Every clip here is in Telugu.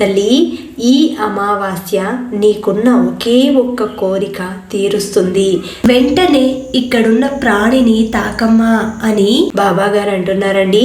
తల్లి ఈ అమావాస్య నీకున్న ఒకే ఒక్క కోరిక తీరుస్తుంది. వెంటనే ఇక్కడున్న ప్రాణిని తాకమ్మా అని బాబాగారు అంటున్నారండి.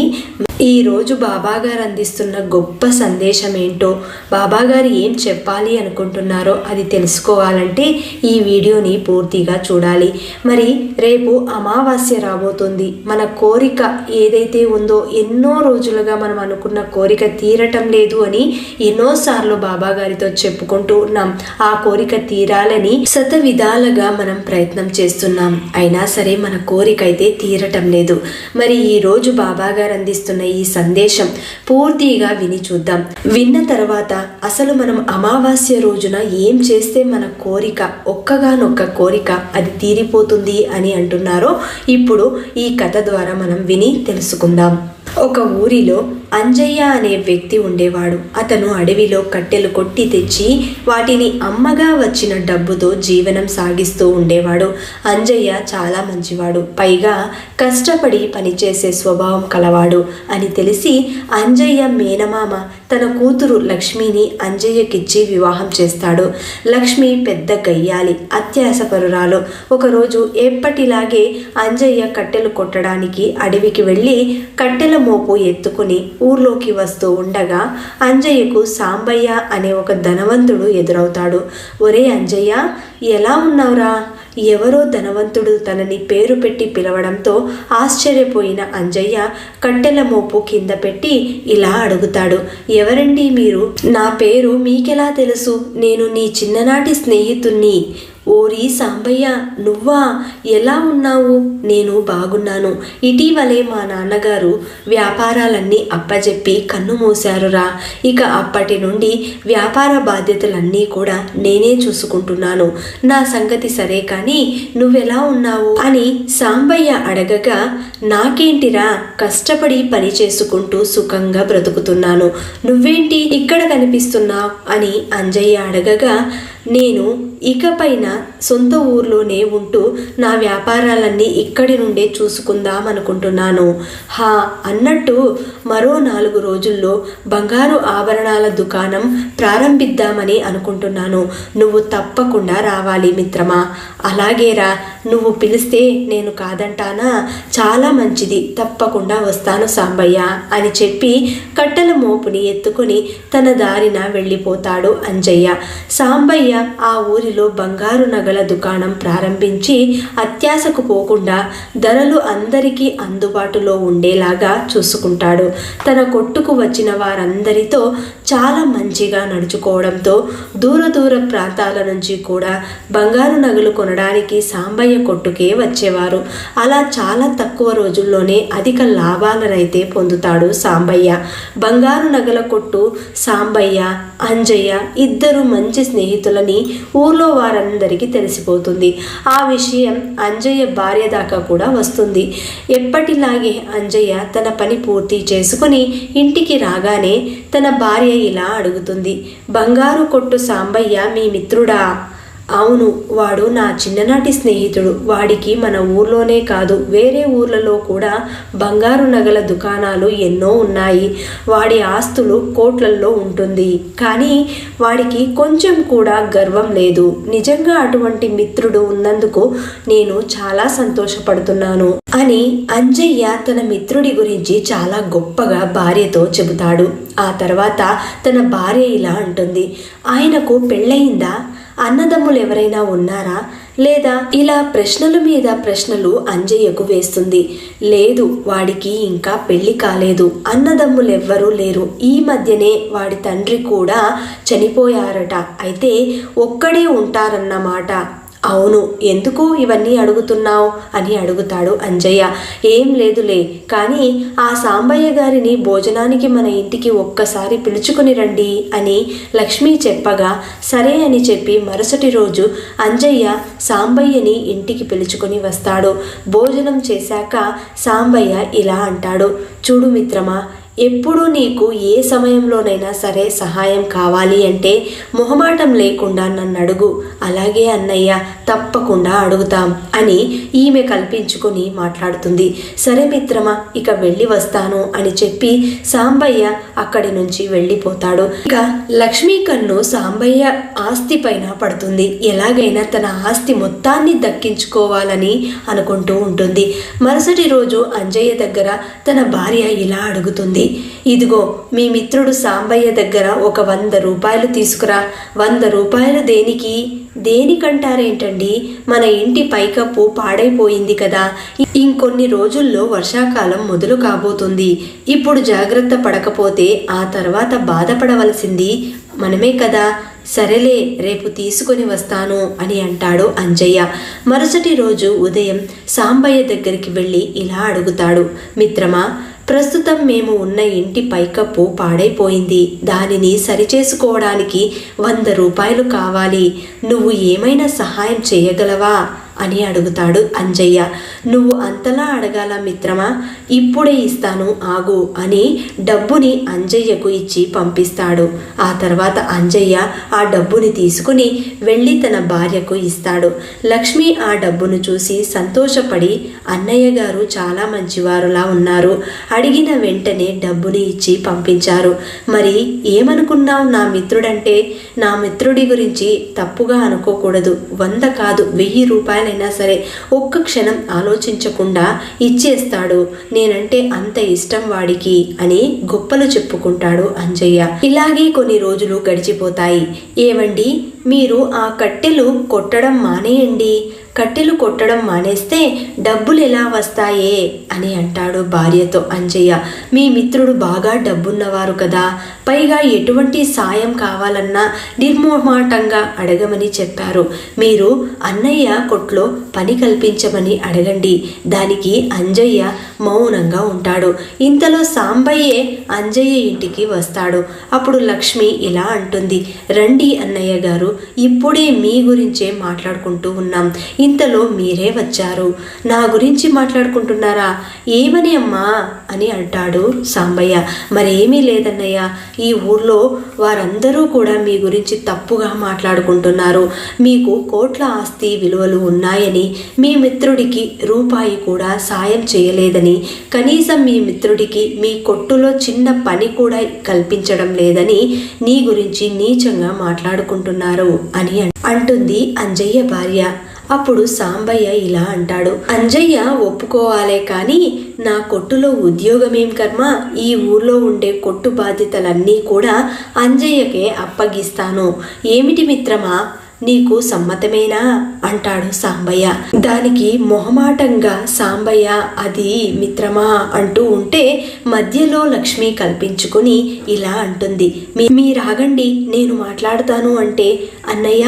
ఈ రోజు బాబాగారు అందిస్తున్న గొప్ప సందేశం ఏంటో బాబాగారు ఏం చెప్పాలి అనుకుంటున్నారో అది తెలుసుకోవాలంటే ఈ వీడియోని పూర్తిగా చూడాలి. మరి రేపు అమావాస్య రాబోతుంది. మన కోరిక ఏదైతే ఉందో ఎన్నో రోజులుగా మనం అనుకున్న కోరిక తీరటం లేదు అని ఎన్నో ఎన్నోసార్లు బాబా గారితో చెప్పుకుంటూ ఉన్నాం. ఆ కోరిక తీరాలని శత విధాలుగా మనం ప్రయత్నం చేస్తున్నాం. అయినా సరే మన కోరిక అయితే తీరటం లేదు. మరి ఈ రోజు బాబా గారు అందిస్తున్న ఈ సందేశం పూర్తిగా విని చూద్దాం. విన్న తర్వాత అసలు మనం అమావాస్య రోజున ఏం చేస్తే మన కోరిక ఒక్కగానొక్క కోరిక అది తీరిపోతుంది అని అంటున్నారో ఇప్పుడు ఈ కథ ద్వారా మనం విని తెలుసుకుందాం. ఒక ఊరిలో అంజయ్య అనే వ్యక్తి ఉండేవాడు. అతను అడవిలో కట్టెలు కొట్టి తెచ్చి వాటిని అమ్మగా వచ్చిన డబ్బుతో జీవనం సాగిస్తూ ఉండేవాడు. అంజయ్య చాలా మంచివాడు. పైగా కష్టపడి పనిచేసే స్వభావం కలవాడు అని తెలిసి అంజయ్య మేనమామ తన కూతురు లక్ష్మిని అంజయ్యకిచ్చి వివాహం చేస్తాడు. లక్ష్మి పెద్ద గయ్యాలి అత్యాసపరురాలు ఒకరోజు ఎప్పటిలాగే అంజయ్య కట్టెలు కొట్టడానికి అడవికి వెళ్ళి కట్టెల మోపు ఎత్తుకుని ఊర్లోకి వస్తూ ఉండగా అంజయ్యకు సాంబయ్య అనే ఒక ధనవంతుడు ఎదురవుతాడు. ఒరే అంజయ్య ఎలా ఉన్నావురా? ఎవరో ధనవంతుడు తనని పేరు పెట్టి పిలవడంతో ఆశ్చర్యపోయిన అంజయ్య కట్టెల మోపు కింద పెట్టి ఇలా అడుగుతాడు. ఎవరండి మీరు? నా పేరు మీకెలా తెలుసు? నేను నీ చిన్ననాటి స్నేహితుణ్ణి. ఓరి సాంబయ్య నువ్వా? ఎలా ఉన్నావు? నేను బాగున్నాను. ఇటీవలే మా నాన్నగారు వ్యాపారాలన్నీ అప్పజెప్పి కన్ను మూశారురా. ఇక అప్పటి నుండి వ్యాపార బాధ్యతలన్నీ కూడా నేనే చూసుకుంటున్నాను. నా సంగతి సరే కానీ నువ్వెలా ఉన్నావు? అని సాంబయ్య అడగగా నాకేంటిరా? కష్టపడి పని చేసుకుంటూ సుఖంగా బ్రతుకుతున్నాను. నువ్వేంటి ఇక్కడ కనిపిస్తున్నావు? అని అంజయ్య అడగగా నేను ఇకపైన సొంత ఊర్లోనే ఉంటూ నా వ్యాపారాలన్నీ ఇక్కడి నుండే చూసుకుందాం అనుకుంటున్నాను హా అన్నట్టు మరో నాలుగు రోజుల్లో బంగారు ఆభరణాల దుకాణం ప్రారంభిద్దామని అనుకుంటున్నాను. నువ్వు తప్పకుండా రావాలి మిత్రమా? అలాగేరా నువ్వు పిలిస్తే నేను కాదంటానా? చాలా మంచిది తప్పకుండా వస్తాను సాంబయ్య అని చెప్పి కట్టెల మోపుని ఎత్తుకుని తన దారిన వెళ్ళిపోతాడు అంజయ్య. సాంబయ్య ఆ ఊరిలో బంగారు నగల దుకాణం ప్రారంభించి అత్యాశకు పోకుండా ధరలు అందరికీ అందుబాటులో ఉండేలాగా చూసుకుంటాడు. తన కొట్టుకు వచ్చిన వారందరితో చాలా మంచిగా నడుచుకోవడంతో దూర దూర ప్రాంతాల నుంచి కూడా బంగారు నగలు కొనడానికి సాంబయ్య కొట్టుకే వచ్చేవారు. అలా చాలా తక్కువ రోజుల్లోనే అధిక లాభాలనైతే పొందుతాడు సాంబయ్య. బంగారు నగల కొట్టు సాంబయ్య అంజయ్య ఇద్దరు మంచి స్నేహితులని ఊర్లో వారందరికీ తెలిసిపోతుంది. ఆ విషయం అంజయ్య భార్య దాకా కూడా వస్తుంది. ఎప్పటిలాగే అంజయ్య తన పని పూర్తి చేసుకుని ఇంటికి రాగానే తన భార్య ఇలా అడుగుతుంది. బంగారు కొట్టు సాంబయ్య మీ మిత్రుడా? అవును వాడు నా చిన్ననాటి స్నేహితుడు. వాడికి మన ఊర్లోనే కాదు వేరే ఊర్లలో కూడా బంగారు నగల దుకాణాలు ఎన్నో ఉన్నాయి. వాడి ఆస్తులు కోట్లల్లో ఉంటుంది. కానీ వాడికి కొంచెం కూడా గర్వం లేదు. నిజంగా అటువంటి మిత్రుడు ఉన్నందుకు నేను చాలా సంతోషపడుతున్నాను అని అంజయ్య తన మిత్రుడి గురించి చాలా గొప్పగా భార్యతో చెబుతాడు. ఆ తర్వాత తన భార్య ఇలా అంటుంది. ఆయనకు పెళ్ళయిందా? అన్నదమ్ములు ఎవరైనా ఉన్నారా? లేదా ఇలా ప్రశ్నల మీద ప్రశ్నలు అంజయ్యకు వేస్తుంది. లేదు వాడికి ఇంకా పెళ్ళి కాలేదు. అన్నదమ్ములు ఎవ్వరూ లేరు. ఈ మధ్యనే వాడి తండ్రి కూడా చనిపోయారట. అయితే ఒక్కడే ఉంటారన్నమాట. అవును ఎందుకు ఇవన్నీ అడుగుతున్నావు? అని అడుగుతాడు అంజయ్య. ఏం లేదులే కానీ ఆ సాంబయ్య గారిని భోజనానికి మన ఇంటికి ఒక్కసారి పిలుచుకుని రండి అని లక్ష్మి చెప్పగా సరే అని చెప్పి మరుసటి రోజు అంజయ్య సాంబయ్యని ఇంటికి పిలుచుకొని వస్తాడు. భోజనం చేశాక సాంబయ్య ఇలా అంటాడు చూడు మిత్రమా ఎప్పుడు నీకు ఏ సమయంలోనైనా సరే సహాయం కావాలి అంటే మొహమాటం లేకుండా నన్ను అడుగు. అలాగే అన్నయ్య తప్పకుండా అడుగుతాం అని ఈమె కల్పించుకొని మాట్లాడుతుంది. సరే మిత్రమా ఇక వెళ్ళి వస్తాను అని చెప్పి సాంబయ్య అక్కడి నుంచి వెళ్ళిపోతాడు. ఇక లక్ష్మీ కన్ను సాంబయ్య ఆస్తి పైన పడుతుంది. ఎలాగైనా తన ఆస్తి మొత్తాన్ని దక్కించుకోవాలని అనుకుంటూ ఉంటుంది. మరుసటి రోజు అంజయ్య దగ్గర తన భార్య ఇలా అడుగుతుంది. ఇదిగో మీ మిత్రుడు సాంబయ్య దగ్గర ఒక వంద రూపాయలు తీసుకురా. వంద రూపాయలు దేనికి? దేనికంటారేంటండి? మన ఇంటి పైకప్పు పాడైపోయింది కదా. ఇంకొన్ని రోజుల్లో వర్షాకాలం మొదలు కాబోతుంది. ఇప్పుడు జాగ్రత్త పడకపోతే ఆ తర్వాత బాధపడవలసింది మనమే కదా. సరేలే రేపు తీసుకొని వస్తాను అని అంటాడు అంజయ్య. మరుసటి రోజు ఉదయం సాంబయ్య దగ్గరికి వెళ్ళి ఇలా అడుగుతాడు. మిత్రమా ప్రస్తుతం మేము ఉన్న ఇంటి పైకప్పు పాడైపోయింది. దానిని సరిచేసుకోవడానికి వంద రూపాయలు కావాలి. నువ్వు ఏమైనా సహాయం చేయగలవా? అని అడుగుతాడు అంజయ్య. నువ్వు అంతలా అడగాల మిత్రమా? ఇప్పుడే ఇస్తాను ఆగు అని డబ్బుని అంజయ్యకు ఇచ్చి పంపిస్తాడు. ఆ తర్వాత అంజయ్య ఆ డబ్బుని తీసుకుని వెళ్ళి తన భార్యకు ఇస్తాడు. లక్ష్మి ఆ డబ్బును చూసి సంతోషపడి అన్నయ్య గారు చాలా మంచివారులా ఉన్నారు అడిగిన వెంటనే డబ్బుని ఇచ్చి పంపించారు. మరి ఏమనుకున్నావు నా మిత్రుడంటే? నా మిత్రుడి గురించి తప్పుగా అనుకోకూడదు. వంద కాదు వెయ్యి రూపాయలైనా సరే ఒక్క క్షణం ఆలోచించకుండా ఇచ్చేస్తాడు. నేనంటే అంత ఇష్టం వాడికి అని గొప్పలు చెప్పుకుంటాడు అంజయ్య. ఇలాగే కొన్ని రోజులు గడిచిపోతాయి. ఏవండి? మీరు ఆ కట్టెలు కొట్టడం మానేయండి. కట్టెలు కొట్టడం మానేస్తే డబ్బులు ఎలా వస్తాయే అని అంటాడు భార్యతో అంజయ్య. మీ మిత్రుడు బాగా డబ్బున్నవారు కదా. పైగా ఎటువంటి సాయం కావాలన్నా నిర్మోహమాటంగా అడగమని చెప్పారు. మీరు అన్నయ్య కొట్లో పని కల్పించమని అడగండి. దానికి అంజయ్య మౌనంగా ఉంటాడు. ఇంతలో సాంబయ్యే అంజయ్య ఇంటికి వస్తాడు. అప్పుడు లక్ష్మి ఇలా అంటుంది. రండి అన్నయ్య గారు ఇప్పుడే మీ గురించే మాట్లాడుకుంటూ ఉన్నాం. ఇంతలో మీరే వచ్చారు. నా గురించి మాట్లాడుకుంటున్నారా? ఏమని అమ్మా? అని అంటాడు సాంబయ్య. మరేమీ లేదన్నయ్య. ఈ ఊర్లో వారందరూ కూడా మీ గురించి తప్పుగా మాట్లాడుకుంటున్నారు. మీకు కోట్ల ఆస్తి విలువలు ఉన్నాయని మీ మిత్రుడికి రూపాయి కూడా సాయం చేయలేదని కనీసం మీ మిత్రుడికి మీ కొట్టులో చిన్న పని కూడా కల్పించడం లేదని నీ గురించి నీచంగా మాట్లాడుకుంటున్నారు అని అంటుంది అంజయ్య భార్య. అప్పుడు సాంబయ్య ఇలా అంటాడు అంజయ్య ఒప్పుకోవాలే కానీ నా కొట్టులో ఉద్యోగమేం కర్మ? ఈ ఊర్లో ఉండే కొట్టు బాధ్యతలన్నీ కూడా అంజయ్యకే అప్పగిస్తాను. ఏమిటి మిత్రమా? నీకు సమ్మతమేనా? అంటాడు సాంబయ్య. దానికి మొహమాటంగా సాంబయ్య అది మిత్రమా? అంటూ ఉంటే మధ్యలో లక్ష్మి కల్పించుకుని ఇలా అంటుంది మీ రాగండి నేను మాట్లాడతాను అంటే అన్నయ్య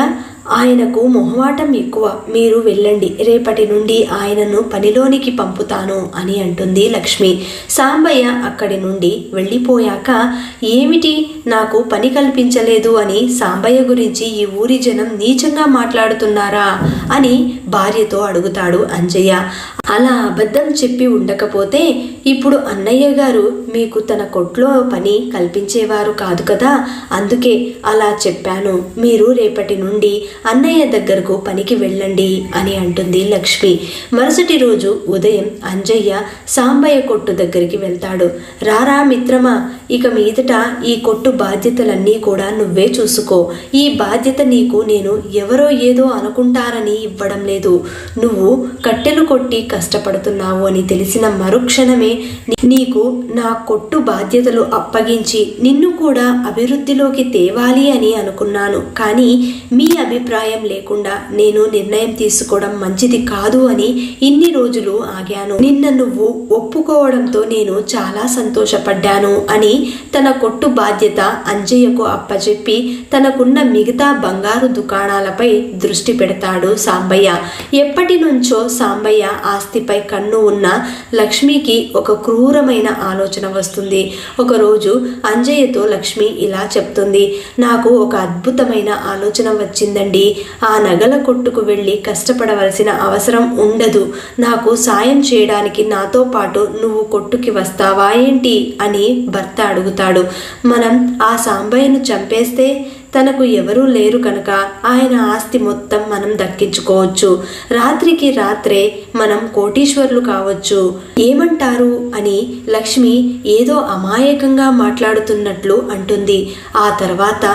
ఆయనకు మొహమాటం ఎక్కువ. మీరు వెళ్ళండి. రేపటి నుండి ఆయనను పనిలోనికి పంపుతాను అని అంటుంది లక్ష్మి. సాంబయ్య అక్కడి నుండి వెళ్ళిపోయాక ఏమిటి? నాకు పని కల్పించలేదు అని సాంబయ్య గురించి ఈ ఊరి జనం నీచంగా మాట్లాడుతున్నారా? అని భార్యతో అడుగుతాడు అంజయ్య. అలా అబద్ధం చెప్పి ఉండకపోతే ఇప్పుడు అన్నయ్య గారు మీకు తన కొట్లో పని కల్పించేవారు కాదు కదా? అందుకే అలా చెప్పాను. మీరు రేపటి నుండి అన్నయ్య దగ్గరకు పనికి వెళ్ళండి అని అంటుంది లక్ష్మి. మరుసటి రోజు ఉదయం అంజయ్య సాంబయ్య కొట్టు దగ్గరికి వెళ్తాడు. రారా మిత్రమా ఇక మీదట ఈ కొట్టు బాధ్యతలన్నీ కూడా నువ్వే చూసుకో. ఈ బాధ్యత నీకు నేను ఎవరో ఏదో అనుకుంటారని ఇవ్వడం లేదు. నువ్వు కట్టెలు కొట్టి కష్టపడుతున్నావు అని తెలిసిన మరుక్షణమే నీకు నా కొట్టు బాధ్యతలు అప్పగించి నిన్ను కూడా అభివృద్ధిలోకి తేవాలి అని అనుకున్నాను. కానీ మీ అభిప్రాయం అభిప్రాయం లేకుండా నేను నిర్ణయం తీసుకోవడం మంచిది కాదు అని ఇన్ని రోజులు ఆగాను. నిన్న నువ్వు ఒప్పుకోవడంతో నేను చాలా సంతోషపడ్డాను అని తన కొట్టు బాధ్యత అంజయ్యకు అప్పచెప్పి తనకున్న మిగతా బంగారు దుకాణాలపై దృష్టి పెడతాడు సాంబయ్య. ఎప్పటి నుంచో సాంబయ్య ఆస్తిపై కన్ను ఉన్న లక్ష్మికి ఒక క్రూరమైన ఆలోచన వస్తుంది. ఒకరోజు అంజయ్యతో లక్ష్మి ఇలా చెప్తుంది నాకు ఒక అద్భుతమైన ఆలోచన వచ్చిందండి. ఉండి ఆ నగల కొట్టుకు వెళ్ళి కష్టపడవలసిన అవసరం ఉండదు. నాకు సాయం చేయడానికి నాతో పాటు నువ్వు కొట్టుకి వస్తావా ఏంటి? అని భర్త అడుగుతాడు. మనం ఆ సాంబయ్యను చంపేస్తే తనకు ఎవరూ లేరు కనుక ఆయన ఆస్తి మొత్తం మనం దక్కించుకోవచ్చు. రాత్రికి రాత్రే మనం కోటీశ్వర్లు కావచ్చు. ఏమంటారు? అని లక్ష్మి ఏదో అమాయకంగా మాట్లాడుతున్నట్లు అంటుంది. ఆ తర్వాత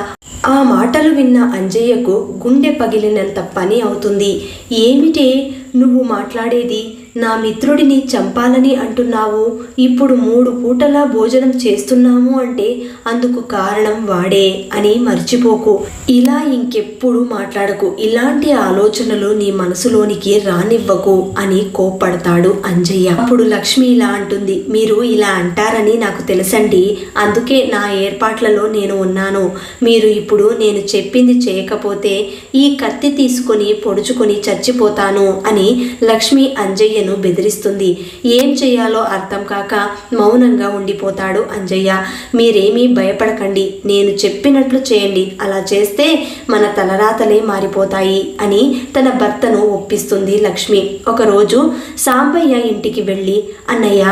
ఆ మాటలు విన్న అంజయ్యకు గుండె పగిలినంత పని అవుతుంది. ఏమిటే నువ్వు మాట్లాడేది? నా మిత్రుడిని చంపాలని అంటున్నావు. ఇప్పుడు మూడు పూటలా భోజనం చేస్తున్నాము అంటే అందుకు కారణం వాడే అని మర్చిపోకు. ఇలా ఇంకెప్పుడు మాట్లాడకు. ఇలాంటి ఆలోచనలు నీ మనసులోనికి రానివ్వకు అని కోప్పడతాడు అంజయ్య. అప్పుడు లక్ష్మి ఇలా అంటుంది. మీరు ఇలా అంటారని నాకు తెలుసండి. అందుకే నా ఏర్పాట్లలో నేను ఉన్నాను. మీరు ఇప్పుడు నేను చెప్పింది చేయకపోతే ఈ కత్తి తీసుకొని పొడుచుకొని చచ్చిపోతాను అని లక్ష్మి అంజయ్య అంజయ్యను బెదిరిస్తుంది. ఏం చేయాలో అర్థం కాక మౌనంగా ఉండిపోతాడు అంజయ్య. మీరేమీ భయపడకండి. నేను చెప్పినట్లు చేయండి. అలా చేస్తే మన తలరాతలే మారిపోతాయి అని తన భర్తను ఒప్పిస్తుంది లక్ష్మి. ఒకరోజు సాంబయ్య ఇంటికి వెళ్ళి అన్నయ్య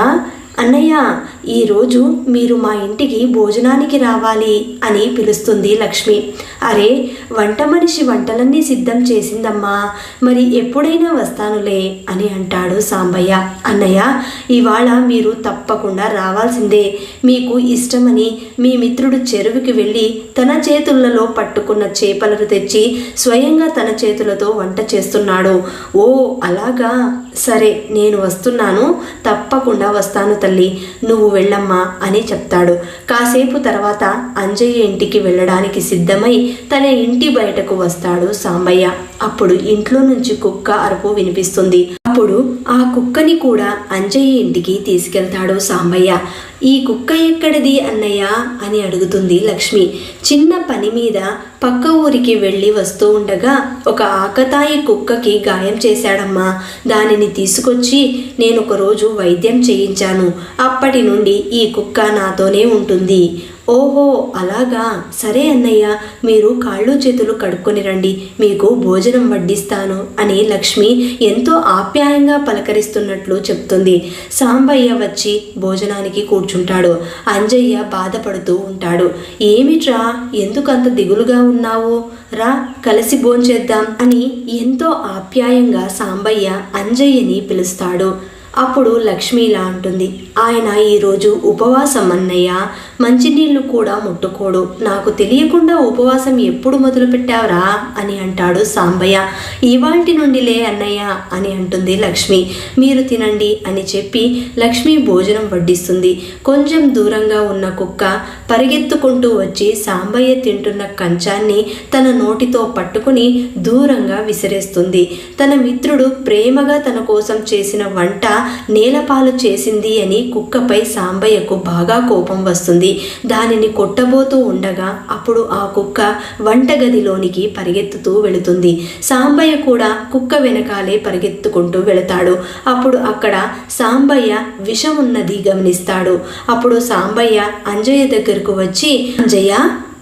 అన్నయ్య ఈరోజు మీరు మా ఇంటికి భోజనానికి రావాలి అని పిలుస్తుంది లక్ష్మి. అరే వంట మనిషి వంటలన్నీ సిద్ధం చేసిందమ్మా. మరి ఎప్పుడైనా వస్తానులే అని అంటాడు సాంబయ్య. అన్నయ్య ఇవాళ మీరు తప్పకుండా రావాల్సిందే. మీకు ఇష్టమని మీ మిత్రుడు చెరువుకి వెళ్ళి తన చేతులలో పట్టుకున్న చేపలను తెచ్చి స్వయంగా తన చేతులతో వంట చేస్తున్నాడు. ఓ అలాగా? సరే నేను వస్తున్నాను. తప్పకుండా వస్తాను తల్లి. నువ్వు వెళ్ళమ్మా అని చెప్తాడు. కాసేపు తర్వాత అంజయ్య ఇంటికి వెళ్ళడానికి సిద్ధమై తన ఇంటి బయటకు వస్తాడు సాంబయ్య. అప్పుడు ఇంట్లో నుంచి కుక్క అరుపు వినిపిస్తుంది. అప్పుడు ఆ కుక్కని కూడా అంజయ్య ఇంటికి తీసుకెళ్తాడు సాంబయ్య. ఈ కుక్క ఎక్కడిది అన్నయ్య? అని అడుగుతుంది లక్ష్మి. చిన్న పని మీద పక్క ఊరికి వెళ్ళి వస్తూ ఉండగా ఒక ఆకతాయి కుక్కకి గాయం చేశాడమ్మా. దానిని తీసుకొచ్చి నేను ఒకరోజు వైద్యం చేయించాను. అప్పటి నుండి ఈ కుక్క నాతోనే ఉంటుంది. ఓహో అలాగా. సరే అన్నయ్య మీరు కాళ్ళు చేతులు కడుక్కొని రండి. మీకు భోజనం వడ్డిస్తాను అని లక్ష్మి ఎంతో ఆప్యాయంగా పలకరిస్తున్నట్లు చెప్తుంది. సాంబయ్య వచ్చి భోజనానికి కూర్చుంటాడు. అంజయ్య బాధపడుతూ ఉంటాడు. ఏమిట్రా ఎందుకంత దిగులుగా ఉన్నావు? రా కలిసి భోంచేద్దాం అని ఎంతో ఆప్యాయంగా సాంబయ్య అంజయ్యని పిలుస్తాడు. అప్పుడు లక్ష్మి ఇలా అంటుంది. ఆయన ఈరోజు ఉపవాసం అన్నయ్య మంచినీళ్ళు కూడా ముట్టుకోడు. నాకు తెలియకుండా ఉపవాసం ఎప్పుడు మొదలుపెట్టావురా? అని అంటాడు సాంబయ్య. ఇవాంటి నుండిలే అన్నయ్య అని అంటుంది లక్ష్మి. మీరు తినండి అని చెప్పి లక్ష్మి భోజనం వడ్డిస్తుంది. కొంచెం దూరంగా ఉన్న కుక్క పరిగెత్తుకుంటూ వచ్చి సాంబయ్య తింటున్న కంచాన్ని తన నోటితో పట్టుకుని దూరంగా విసిరేస్తుంది. తన మిత్రుడు ప్రేమగా తన కోసం చేసిన వంట నేలపాలు చేసింది అని కుక్కపై సాంబయ్యకు బాగా కోపం వస్తుంది. దానిని కొట్టబోతూ ఉండగా అప్పుడు ఆ కుక్క వంటగదిలోనికి పరిగెత్తుతూ వెళుతుంది. సాంబయ్య కూడా కుక్క వెనకాలే పరిగెత్తుకుంటూ వెళతాడు. అప్పుడు అక్కడ సాంబయ్య విషం ఉన్నది గమనిస్తాడు. అప్పుడు సాంబయ్య అంజయ్య దగ్గరకు వచ్చి అంజయ్య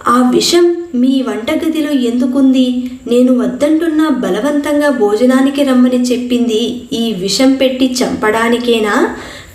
ఆ విషం మీ వంటగదిలో ఎందుకుంది? నేను వద్దంటున్నా బలవంతంగా భోజనానికి రమ్మని చెప్పింది ఈ విషం పెట్టి చంపడానికేనా?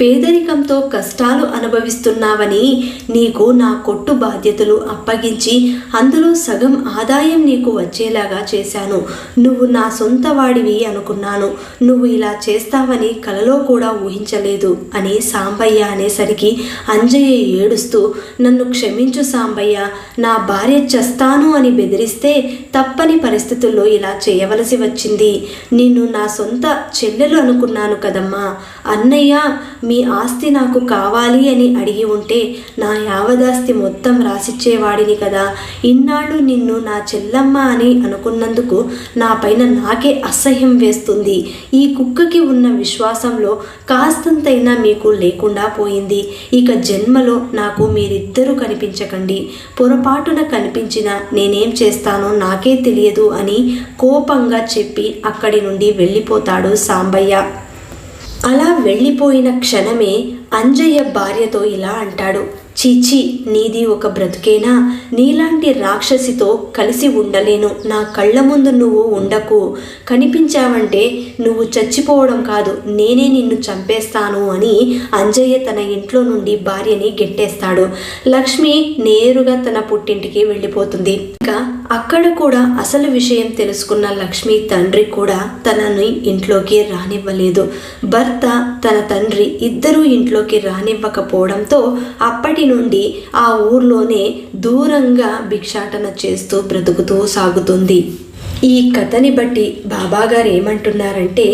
పేదరికంతో కష్టాలు అనుభవిస్తున్నావని నీకు నా కొట్టు బాధ్యతలు అప్పగించి అందులో సగం ఆదాయం నీకు వచ్చేలాగా చేశాను. నువ్వు నా సొంత వాడివి అనుకున్నాను. నువ్వు ఇలా చేస్తావని కలలో కూడా ఊహించలేదు అని సాంబయ్య అనేసరికి అంజయ్య ఏడుస్తూ నన్ను క్షమించు సాంబయ్య. నా భార్య చస్తాను అని బెదిరిస్తే తప్పని పరిస్థితుల్లో ఇలా చేయవలసి వచ్చింది. నిన్ను నా సొంత చెల్లెలు అనుకున్నాను కదమ్మా. అన్నయ్య మీ ఆస్తి నాకు కావాలి అని అడిగి ఉంటే నా యావదాస్తి మొత్తం రాసిచ్చేవాడిని కదా. ఇన్నాళ్ళు నిన్ను నా చెల్లమ్మ అని అనుకున్నందుకు నా పైన నాకే అసహ్యం వేస్తుంది. ఈ కుక్కకి ఉన్న విశ్వాసంలో కాస్తంతైనా మీకు లేకుండా పోయింది. ఇక జన్మలో నాకు మీరిద్దరూ కనిపించకండి. పొరపాటున కనిపించినా నేనేం చేస్తానో నాకే తెలియదు అని కోపంగా చెప్పి అక్కడి నుండి వెళ్ళిపోతాడు సాంబయ్య. అలా వెళ్ళిపోయిన క్షణమే అంజయ్య భార్యతో ఇలా అంటాడు. చీచి నీది ఒక బ్రతుకేనా? నీలాంటి రాక్షసితో కలిసి ఉండలేను. నా కళ్ళ ముందు నువ్వు ఉండకు. కనిపించావంటే నువ్వు చచ్చిపోవడం కాదు నేనే నిన్ను చంపేస్తాను అని అంజయ్య తన ఇంట్లో నుండి భార్యని గెట్టేస్తాడు. లక్ష్మి నేరుగా తన పుట్టింటికి వెళ్ళిపోతుంది. ఇంకా అక్కడ కూడా అసలు విషయం తెలుసుకున్న లక్ష్మి తండ్రి కూడా తనని ఇంట్లోకి రానివ్వలేదు. భర్త తన తండ్రి ఇద్దరూ ఇంట్లోకి రానివ్వకపోవడంతో అప్పటి నుండి ఆ ఊర్లోనే దూరంగా భిక్షాటన చేస్తూ బ్రతుకుతూ సాగుతుంది. ఈ కథని బట్టి బాబాగారు ఏమంటున్నారంటే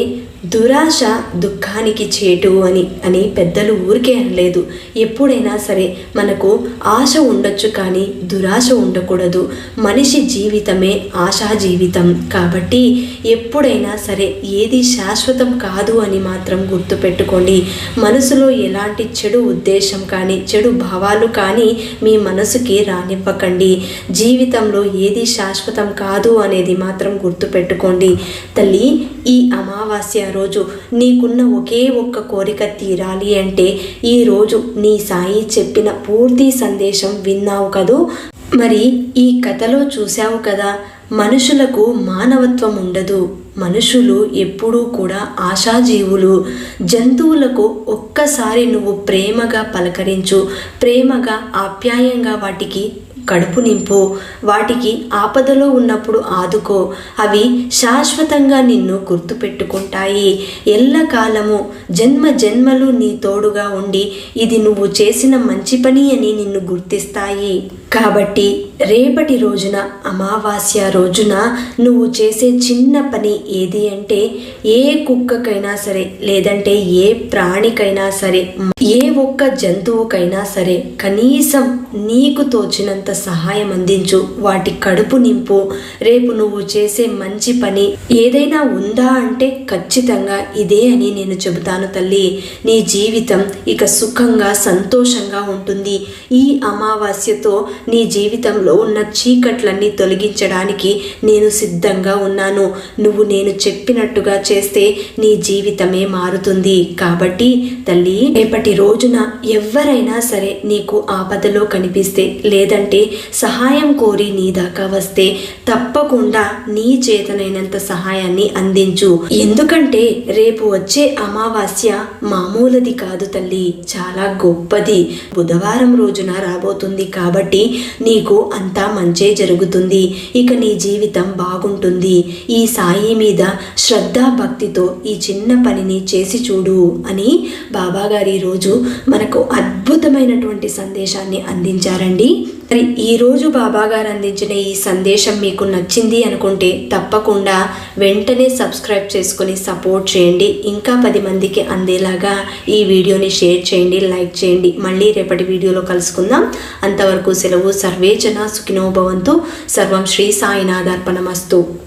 దురాశ దుఃఖానికి చేటు అని అని పెద్దలు ఊరికే అనలేదు. ఎప్పుడైనా సరే మనకు ఆశ ఉండొచ్చు కానీ దురాశ ఉండకూడదు. మనిషి జీవితమే ఆశా జీవితం. కాబట్టి ఎప్పుడైనా సరే ఏది శాశ్వతం కాదు అని మాత్రం గుర్తుపెట్టుకోండి. మనసులో ఎలాంటి చెడు ఉద్దేశం కానీ చెడు భావాలు కానీ మీ మనసుకి రానివ్వకండి. జీవితంలో ఏది శాశ్వతం కాదు అనేది మాత్రం గుర్తుపెట్టుకోండి. తల్లి ఈ అమావాస్య రోజు నీకున్న ఒకే ఒక్క కోరిక తీరాలి అంటే ఈరోజు నీ సాయి చెప్పిన పూర్తి సందేశం విన్నావు కదూ? మరి ఈ కథలో చూశావు కదా మనుషులకు మానవత్వం ఉండదు. మనుషులు ఎప్పుడూ కూడా ఆశాజీవులు. జంతువులకు ఒక్కసారి నువ్వు ప్రేమగా పలకరించు ప్రేమగా ఆప్యాయంగా వాటికి కడుపు నింపు. వాటికి ఆపదలో ఉన్నప్పుడు ఆదుకో. అవి శాశ్వతంగా నిన్ను గుర్తుపెట్టుకుంటాయి. ఎల్లకాలము జన్మ జన్మలు నీ తోడుగా ఉండి ఇది నువ్వు చేసిన మంచి పని అని నిన్ను గుర్తిస్తాయి. కాబట్టి రేపటి రోజున అమావాస్య రోజున నువ్వు చేసే చిన్న పని ఏది అంటే ఏ కుక్కకైనా సరే లేదంటే ఏ ప్రాణికైనా సరే ఏ ఒక్క జంతువుకైనా సరే కనీసం నీకు తోచినంత సహాయం అందించు. వాటి కడుపు నింపు. రేపు నువ్వు చేసే మంచి పని ఏదైనా ఉందా అంటే ఖచ్చితంగా ఇదే అని నేను చెబుతాను తల్లి. నీ జీవితం ఇక సుఖంగా సంతోషంగా ఉంటుంది. ఈ అమావాస్యతో నీ జీవితంలో ఉన్న చీకట్లన్నీ తొలగించడానికి నేను సిద్ధంగా ఉన్నాను. నువ్వు నేను చెప్పినట్టుగా చేస్తే నీ జీవితమే మారుతుంది. కాబట్టి తల్లి రేపటి రోజున ఎవరైనా సరే నీకు ఆపదలో కనిపిస్తే లేదంటే సహాయం కోరి నీ దాకా వస్తే తప్పకుండా నీ చేతనైనంత సహాయాన్ని అందించు. ఎందుకంటే రేపు వచ్చే అమావాస్య మామూలది కాదు తల్లి. చాలా గొప్పది. బుధవారం రోజున రాబోతుంది కాబట్టి నీకు అంతా మంచే జరుగుతుంది. ఇక నీ జీవితం బాగుంటుంది. ఈ సాయి మీద శ్రద్ధ భక్తితో ఈ చిన్న పనిని చేసి చూడు అని బాబాగారు ఈరోజు మనకు అద్భుతమైనటువంటి సందేశాన్ని అందించారండి. మరి ఈరోజు బాబాగారు అందించిన ఈ సందేశం మీకు నచ్చింది అనుకుంటే తప్పకుండా వెంటనే సబ్స్క్రైబ్ చేసుకొని సపోర్ట్ చేయండి. ఇంకా పది మందికి అందేలాగా ఈ వీడియోని షేర్ చేయండి లైక్ చేయండి. మళ్ళీ రేపటి వీడియోలో కలుసుకుందాం. అంతవరకు సెలవు సర్వేచన సుఖినోభవంతు. సర్వం శ్రీ సాయినాథార్పణమస్తు.